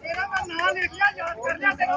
ਤੇਰਾ ਮੈਂ ਨਾਂ ਲਿਖ ਯਾਦ ਕਰ ਲਿਆ ਤੇਰਾ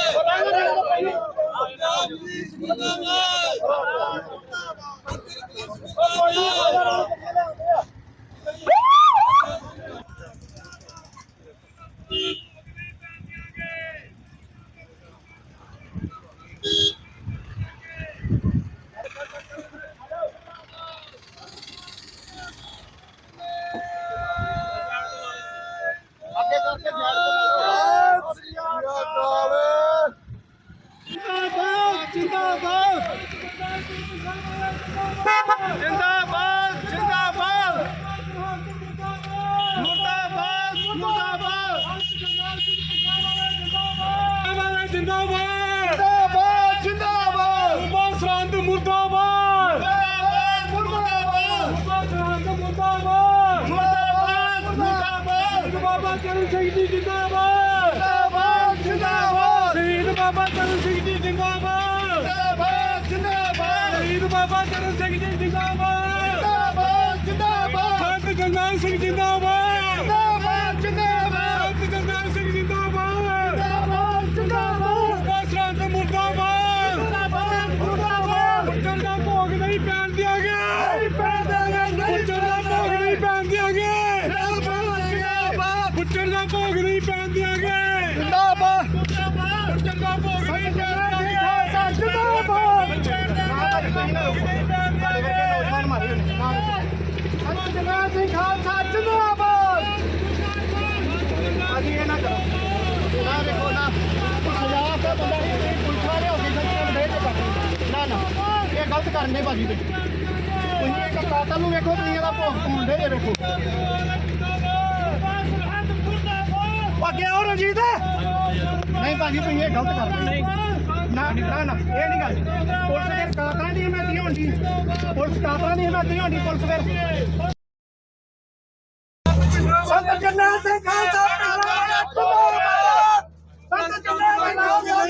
ਅੱਗੇ ਜਿੰਦਾਬਾਦ ਜਿੰਦਾਬਾਦ ਚਰਨ ਸਿੰਘ ਜੀ ਜਿੰਦਾਬਾਦ। ਜਿੰਦਾਬਾਦ ਜਿੰਦਾਬਾਦ। ਸੰਤ ਜਰਨੈਲ ਸਿੰਘ ਜਿੰਦਾਬਾਦ। ਸਿੰਘ ਖਾਲਸਾ ਜਿੰਦਾਬਾਦ ਅਸੀਂ ਇਹ ਨਾ ਕਰੋ ਨਾ ਵੇਖੋ ਨਾ ਸਜ਼ਾ ਦਾ ਬੰਦਾ ਇਹ ਪੁਲਿਸ ਵਾਲੇ ਹੋ। ਗਏ ਸੱਚੇ ਦੇ ਕੇ ਨਾ ਨਾ ਇਹ ਗਲਤ ਕਰਨੇ ਭਾਜੀ ਤੁਸੀਂ ਤੁਸੀਂ ਇੱਕ ਕਾਤਲ ਨੂੰ ਵੇਖੋ ਤੁਸੀਂ ਇਹਦਾ ਭੋਗ ਪਾਉਂਦੇ ਜੇ ਵੇਖੋ ਅੱਗੇ ਆਓ ਰਣਜੀਤ ਨਹੀਂ ਭਾਜੀ ਤੁਸੀਂ ਇਹ ਗਲਤ ਕਰਦੇ ਨਾ ਨਾ ਨਾ ਇਹ ਨਹੀਂ ਗੱਲ। ਪੁਲਿਸ ਫਿਰ ਕਾਤਲਾਂ ਦੀ ਹਮਾਇਤੀ ਹੋਣੀ। ਪੁਲਿਸ ਕਾਤਲਾਂ ਦੀ ਹਮਾਇਤੀ ਹੋਣੀ, ਪੁਲਿਸ ਫਿਰ। ਸੰਤ ਜਰਨੈਲ ਸਿੰਘ ਖਾਲਸਾ ਜਿੰਦਾਬਾਦ ਸੰਤ ਜਰਨੈਲ ਸਿੰਘ ਖਾਲਸਾ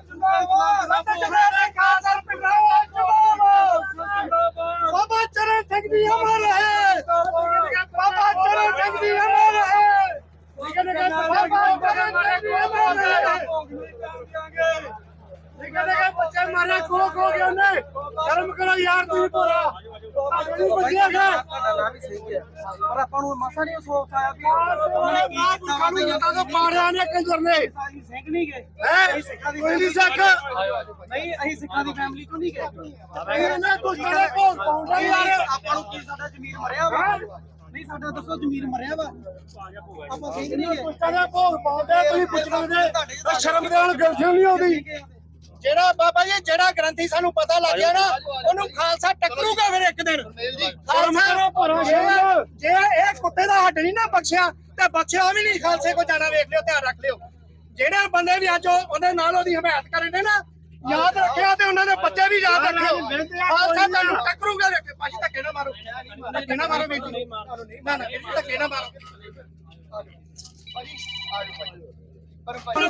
ਜਿੰਦਾਬਾਦ ਸੰਤ ਜਰਨੈਲ ਸਿੰਘ ਖਾਲਸਾ ਜਿੰਦਾਬਾਦ ਬਾਬਾ ਚਰਨ ਸਿੰਘ ਜੀ ਅਮਰ ਹੈ ਬਾਬਾ ਚਰਨ ਸਿੰਘ ਜੀ ਅਮਰ ਹੈ ਬਾਬਾ ਚਰਨ ਸਿੰਘ ਜੀ ਅਮਰ ਹੈ ਨਿਕਲੇਗਾ ਬੱਚੇ ਮਾਰੇ ਖੋ ਖੋ ਕੇ ਉਹਨੇ ਸ਼ਰਮ ਕਰੋ ਯਾਰ ਤੁਸੀਂ ਪੂਰਾ ਨਹੀਂ ਬਚਿਆਗਾ ਪਰ ਆਪਾਂ ਨੂੰ ਮਸਾ ਨਹੀਂ ਸੋਚ ਆਇਆ ਵੀ ਉਹਨਾਂ ਨੇ ਕੀ ਕੀਤਾ ਵਾ? ਕਾਨੂੰ ਜੱਟਾਂ ਤੋਂ ਪਾੜਿਆ ਨੇ ਕੰਜਰ ਨੇ ਅਸੀਂ ਸਿੰਘ ਨਹੀਂ ਗਏ। ਹੈ? ਕੋਈ ਨਹੀਂ ਸਿੱਖ। ਨਹੀਂ ਅਸੀਂ ਸਿੱਖਾਂ ਦੀ ਫੈਮਿਲੀ ਤੋਂ ਨਹੀਂ ਗਏ। ਇਹਨੇ ਕੁਝ ਕਰੇ ਭੋਗ ਪਾਉਂਦਾ ਯਾਰ। ਆਪਾਂ ਨੂੰ ਕੀ ਸਾਡਾ ਜ਼ਮੀਰ ਮਰਿਆ ਵਾ? ਨਹੀਂ ਸਾਡਾ ਦੱਸੋ ਜ਼ਮੀਰ ਮਰਿਆ ਵਾ? ਆਪਾਂ ਸਿੰਘ ਨਹੀਂ ਗਏ। ਕੁਝ ਕਰੇ ਭੋਗ ਪਾਉਂਦੇ ਤੁਸੀਂ ਪੁੱਛਣਾ ਦੇ ਸ਼ਰਮ ਦੇ ਨਾਲ ਗਲਤੀ ਨਹੀਂ ਆਉਂਦੀ ਜਿਹੜਾ ਬਾਬਾ ਜੀ ਜਿਹੜਾ ਗ੍ਰੰਥੀ ਸਾਨੂੰ ਪਤਾ ਲੱਗ ਗਿਆ ਨਾ ਉਹਨੂੰ ਖਾਲਸਾ ਟੱਕਰੂਗਾ ਫਿਰ ਇੱਕ ਦਿਨ। ਖਾਲਸਾ ਜੇ ਇਹ ਕੁੱਤੇ ਦਾ ਹੱਡ ਨਹੀਂ ਨਾ ਬਖਸ਼ਿਆ ਤੇ ਬਖਸ਼ਿਆ ਵੀ ਨਹੀਂ ਖਾਲਸੇ ਕੋ ਜਾਣਾ ਵੇਖ ਲਿਓ ਧਿਆਨ ਰੱਖ ਲਿਓ। ਜਿਹੜੇ ਬੰਦੇ ਵੀ ਅੱਜ ਉਹ- ਉਹਦੇ ਨਾਲ ਉਹਦੀ ਹਮਾਇਤ ਕਰਨ ਦੇ ਨਾ ਯਾਦ ਰੱਖਿਆ ਤੇ ਉਹਨਾਂ ਦੇ ਬੱਚੇ ਵੀ ਯਾਦ ਰੱਖਿਓ। ਖਾਲਸਾ ਤੁਹਾਨੂੰ ਟੱਕਰੂਗਾ ਵੇਖ ਭਾਜੀ ਧੱਕੇ ਨਾ ਮਾਰੋ। ਧੱਕੇ ਨਾ ਮਾਰੋ ਜੀ। ਨਾ ਨਾ ਧੱਕੇ ਨਾ ਮਾਰੋ। ਭਾਜੀ ਆਜੋ। ਭਾਜੀ ਪਰ ਕੱਲ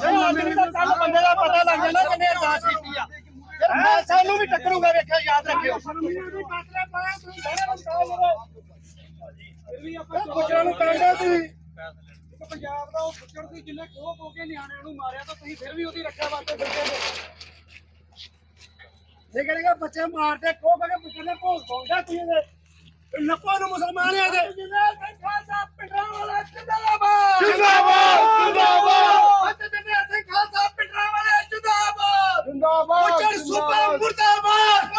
ਬੰਦੇ ਦਾ ਪਤਾ ਲੱਗ ਜਾਣਾ ਕਿੰਨੇ ਅਰਦਾਸ ਕੀਤੀ ਆ। ਫਿਰ ਖਾਲਸਾ ਨੂੰ ਵੀ ਟੱਕਰੂਗਾ ਵੇਖਿਓ ਯਾਦ ਰੱਖਿਓ। ਨੂੰ ਕਹਿੰਦੇ ਪੰਜਾਬ ਦਾ ਉਹ ਪੁੱਛੜ ਸੀ ਜਿੰਨੇ ਖੋ ਖੋ ਕੇ ਨਿਆਣਿਆਂ ਨੂੰ ਮਾਰਿਆ ਤਾਂ ਤੁਸੀਂ ਫਿਰ ਵੀ ਉਹਦੀ ਰੱਖਿਆ ਵਾਸਤੇ ਫਿਰਦੇ ਹੋ। ਇਹ ਕਹਿੰਦੇ ਬੱਚੇ ਮਾਰਦੇ ਕੋ ਪੁੱਛਣੇ ਭੋਗ ਪਾਉਂਦਾ ਤੁਸੀਂ ਨੂੰ ਜਿੰਦਾਬਾਦ। ਜਿੰਦਾਬਾਦ ਜਿੰਦਾਬਾਦ ਅੱਜ ਜਿੰਨੇ ਅਸੀਂ ਖਾਲਸਾ ਪਿੰਡਾਂ ਵਾਲੇ ਜਿੰਦਾਬਾਦ ਜਿੰਦਾਬਾਦ ਪੁੱਛਣ ਸੁਪਰ ਮੁਰਦਾਬਾਦ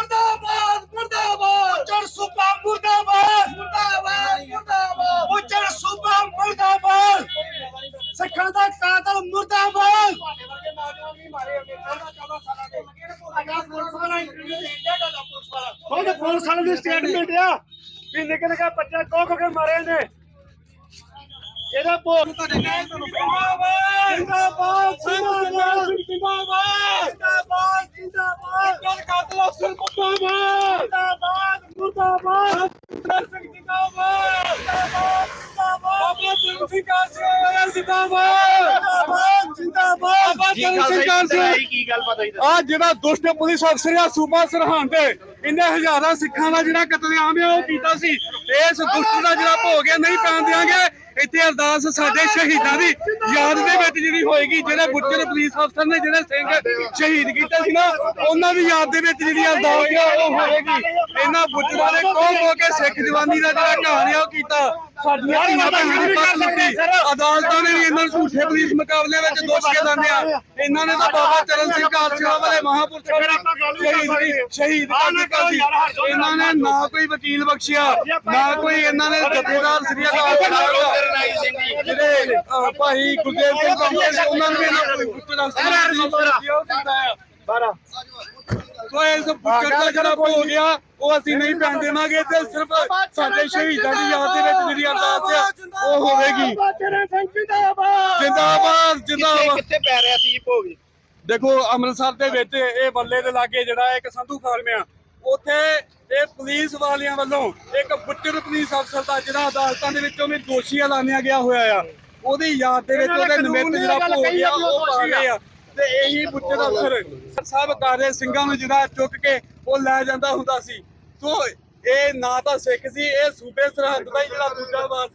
ਤੇ ਪੁਲਿਸ ਵਾਲੇ ਦੀ ਸਟੇਟਮੈਂਟ ਆ ਕਿ ਨਿੱਕੇ ਨਿੱਕੇ ਬੱਚੇ ਕੋ ਕੋ ਕੇ ਮਾਰੇ ਨੇ। ਇਹਦਾ ਪੋ ਜਿੰਦਾਬਾਦ! ਜਿੰਦਾਬਾਦ! ਜਿੰਦਾਬਾਦ! ਜਿੰਦਾਬਾਦ! ਜਿੰਦਾਬਾਦ! ਜਿੰਦਾਬਾਦ! ਗੱਲ ਕਾਤਲ ਅਫਸਰ ਮੁਰਦਾਬਾਦ ਜਿੰਦਾਬਾਦ! ਮੁਰਦਾਬਾਦ! ਸਿੰਘ ਜਿੰਦਾਬਾਦ। ਜਿੰਦਾਬਾਦ! ਜਿੰਦਾਬਾਦ ਬਾਬਾ ਜਨ ਸਿੰਘ ਕਾਸੇ ਜਿੰਦਾਬਾਦ। ਜਿੰਦਾਬਾਦ! ਬਾਬਾ ਜਨ ਸਿੰਘ ਕਾਸੇ ਕੀ ਗੱਲ ਪਤਾ ਹੀ ਆ ਜਿਹੜਾ ਦੁਸ਼ਟ ਪੁਲਿਸ ਅਫਸਰ ਆ ਸੂਬਾ ਸਰਹੰਦ ਇਹਨੇ ਹਜ਼ਾਰਾਂ ਸਿੱਖਾਂ ਦਾ ਜਿਹੜਾ ਕਤਲੇਆਮ ਆ, ਉਹ ਕੀਤਾ ਸੀ। ਇਸ ਦੁਸ਼ਟ ਦਾ ਜਿਹੜਾ ਭੋਗ ਹੈ ਨਹੀਂ ਪੈਣ ਦਿਆਂਗੇ। ਇੱਥੇ ਅਰਦਾਸ ਸਾਡੇ ਸ਼ਹੀਦਾਂ ਦੀ ਯਾਦ ਦੇ ਵਿੱਚ ਜਿਹੜੀ ਹੋਏਗੀ, ਜਿਹੜੇ ਬੁੱਚਰ ਪੁਲਿਸ ਅਫਸਰ ਨੇ, ਜਿਹੜੇ ਸਿੰਘ ਸ਼ਹੀਦ ਕੀਤੇ ਸੀ ਨਾ, ਉਹਨਾਂ ਦੀ ਯਾਦ ਦੇ ਵਿੱਚ ਜਿਹੜੀ ਅਰਦਾਸ ਆ ਉਹ ਹੋਏਗੀ। ਇਹਨਾਂ ਬੁੱਚਰਾਂ ਨੇ ਕੋਹ ਹੋ ਕੇ ਸਿੱਖ ਜਵਾਨੀ ਦਾ ਜਿਹੜਾ ਕਹਾਣੀ ਆ, ਉਹ ਕੀਤਾ। ਸਾਡੀਆਂ ਦੀ ਅਦਾਲਤਾਂ ਨੇ ਵੀ ਇਹਨਾਂ ਨੂੰ ਝੂਠੇ ਪੁਲਿਸ ਮੁਕਾਬਲੇ ਵਿੱਚ ਦੋਸ਼ੀ ਐਲਾਨਿਆ ਇਹਨਾਂ ਨੇ ਤਾਂ ਬਾਬਾ ਚਰਨ ਸਿੰਘ ਕਾਲਸਾ ਵਾਲੇ ਮਹਾਂਪੁਰਖ ਸ਼ਹੀਦ ਸ਼ਹੀਦ ਕਰ ਦਿੱਤਾ ਸੀ ਇਹਨਾਂ ਨੇ ਨਾ ਕੋਈ ਵਕੀਲ ਬਖਸ਼ਿਆ ਨਾ ਕੋਈ ਇਹਨਾਂ ਨੇ ਜਥੇਦਾਰ ਸ੍ਰੀ ਅਕਾਲ ਜਿਹੜੇ ਭਾਈ ਗੁਰਦੇਵ ਸਿੰਘ ਕੰਗੇ ਸੀ ਉਹਨਾਂ ਨੇ ਇਹਨਾਂ ਕੋਈ ਪੁੱਤਰ ਬਾਰਾ। ਸੋ ਇਸ ਪੁੱਤਰ ਦਾ ਜਿਹੜਾ ਹੋ ਗਿਆ ਉਹ ਅਸੀਂ ਨਹੀਂ ਪੈਣ ਦੇਵਾਂਗੇ ਤੇ ਸਿਰਫ ਸਾਡੇ ਸ਼ਹੀਦਾਂ ਦੀ ਯਾਦ ਦੇ ਵਿੱਚ ਜਿਹੜੀ ਅਰਦਾਸ ਹੈ ਉਹ ਹੋਵੇਗੀ। ਜਿੰਦਾਬਾਦ। ਜਿੰਦਾਬਾਦ ਕਿੱਥੇ ਪੈ ਰਿਹਾ ਸੀ ਜੀ ਭੋਗ? ਦੇਖੋ ਅੰਮ੍ਰਿਤਸਰ ਦੇ ਵਿੱਚ ਇਹ ਬੱਲੇ ਦੇ ਲਾਗੇ ਜਿਹੜਾ ਇੱਕ ਸੰਧੂ ਫਾਰਮ ਆ ਉੱਥੇ ਇਹ ਪੁਲਿਸ ਵਾਲਿਆਂ ਵੱਲੋਂ ਇੱਕ ਬੁੱਚਰ ਪੁਲਿਸ ਅਫਸਰ ਦਾ ਜਿਹੜਾ ਅਦਾਲਤਾਂ ਦੇ ਵਿੱਚੋਂ ਵੀ ਦੋਸ਼ੀ ਐਲਾਨਿਆ ਗਿਆ ਹੋਇਆ ਆ ਉਹਦੀ ਯਾਦ ਦੇ ਵਿੱਚ ਉਹਦੇ ਨਿਮਿਤ ਜਿਹੜਾ ਹੋ ਗਿਆ ਉਹ ਪਾ ਆ। ਤੇ ਇਹੀ ਬੁੱਚਰ ਅਫਸਰ ਸਭ ਕਾਰੇ ਸਿੰਘਾਂ ਨੂੰ ਜਿਹੜਾ ਚੁੱਕ ਕੇ ਉਹ ਲੈ ਜਾਂਦਾ ਹੁੰਦਾ ਸੀ। ਸੋ ਇਹ ਨਾ ਤਾਂ ਸਿੱਖ ਸੀ, ਇਹ ਸੂਬੇ ਸਰਹੰਦ ਦਾ ਹੀ ਜਿਹੜਾ ਦੂਜਾ ਵਾਸ